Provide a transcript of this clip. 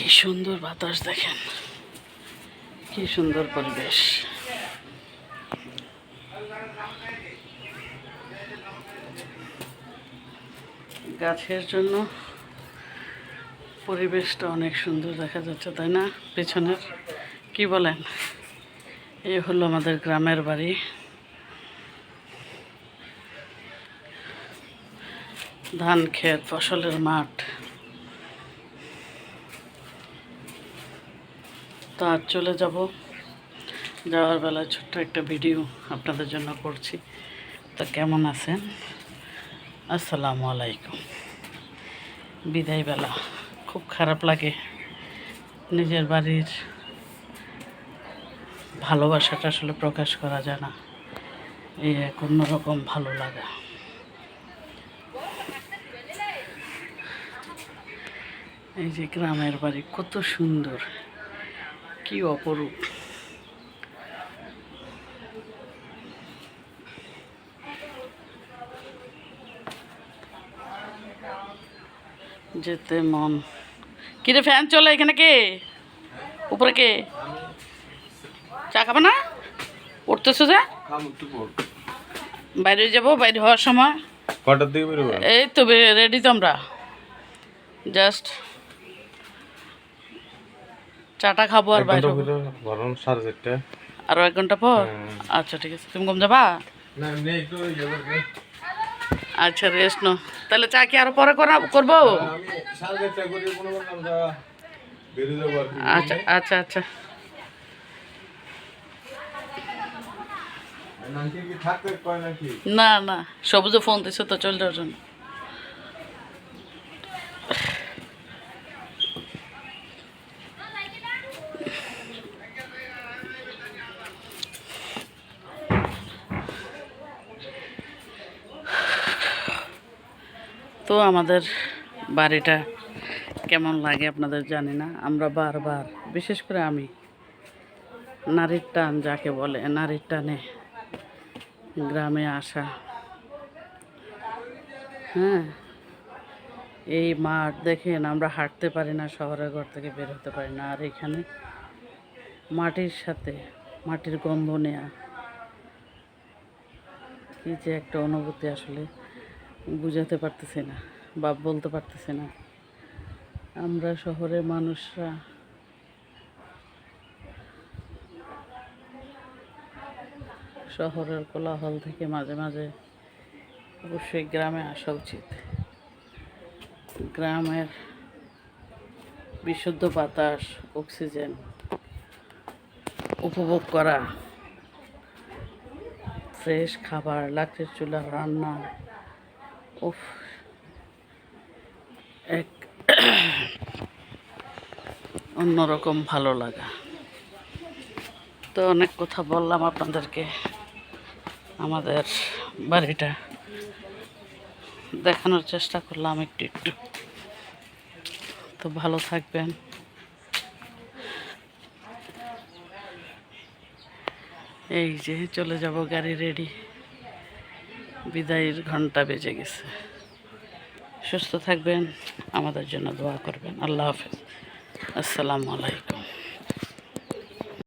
কি সুন্দর বাতাস দেখেন। কি সুন্দর পরিবেশ। গাছের জন্য পরিবেশটা অনেক সুন্দর দেখা যাচ্ছে, তাই না? পেছনের, কি বলেন? এই হলো আমাদের গ্রামের বাড়ি। ধান ক্ষেত, ফসলের মাঠ। তো আজ চলে যাব। যাওয়ার বেলায় ছোট্ট একটা ভিডিও আপনাদের জন্য করছি। তো কেমন আছেন? আসসালামু আলাইকুম। বিদায় বেলা। খুব খারাপ লাগে নিজের বাড়ির ভালোবাসাটা আসলে প্রকাশ করা যায় না। এই এক অন্যরকম ভালো লাগা। এই যে গ্রামের বাড়ি, কত সুন্দর। কি অপরূপ। যেতে মন। কিরে ফ্যান চলে এখানে কে? উপরে কে? চা খাবে না? উঠতেছো যা? বাইরে যাব বাইরে হওয়ার সময়। কটার দিকে এই তো রেডি তো আমরা। জাস্ট চাটা খাব আর বাইরে। গরম সাড়ে চারটে। আরও এক ঘণ্টা পর? হ্যাঁ। আচ্ছা ঠিক আছে। তুমি কম যাবা। আচ্ছা রেস্ট নো তাহলে চা কি আরও পরে করা করব? আচ্ছা আচ্ছা আচ্ছা। নাকি কি থাকতে কয় নাকি? না না সবুজে ফোন দিছে তো চল যাওয়ার জন্য। তো আমাদের বাড়িটা কেমন লাগে আপনাদের জানি না। আমরা বারবার, বিশেষ করে আমি, নারীর টান যাকে বলে, নারীর টানে গ্রামে আসা। হ্যাঁ এই মাঠ দেখেন, আমরা হাঁটতে পারি না, শহরের ঘর থেকে বের হতে পারি না। আর এখানে মাটির সাথে, মাটির গন্ধ নেয়া, কি যে একটা অনুভূতি আসলে। বুঝাতে পারতেছি না বা বলতে পারতেছি না। আমরা শহরের মানুষরা শহরের কোলাহল থেকে মাঝে মাঝে অবশ্যই গ্রামে আসা উচিত। গ্রামের বিশুদ্ধ বাতাস, অক্সিজেন উপভোগ করা, ফ্রেশ খাবার, লাকড়ির চুলা, রান্না উফ। এক অন্যরকম ভালো লাগা। তো অনেক কথা বললাম আপনাদেরকে। আমাদের বাড়িটা দেখানোর চেষ্টা করলাম একটু একটু। তো ভালো থাকবেন। এই যে চলে যাব গাড়ি রেডি। বিদায়ের ঘণ্টা বেজে গেছে। সুস্থ থাকবেন আমাদের জন্য দোয়া করবেন। আল্লাহ হাফেজ। আসসালামু আলাইকুম।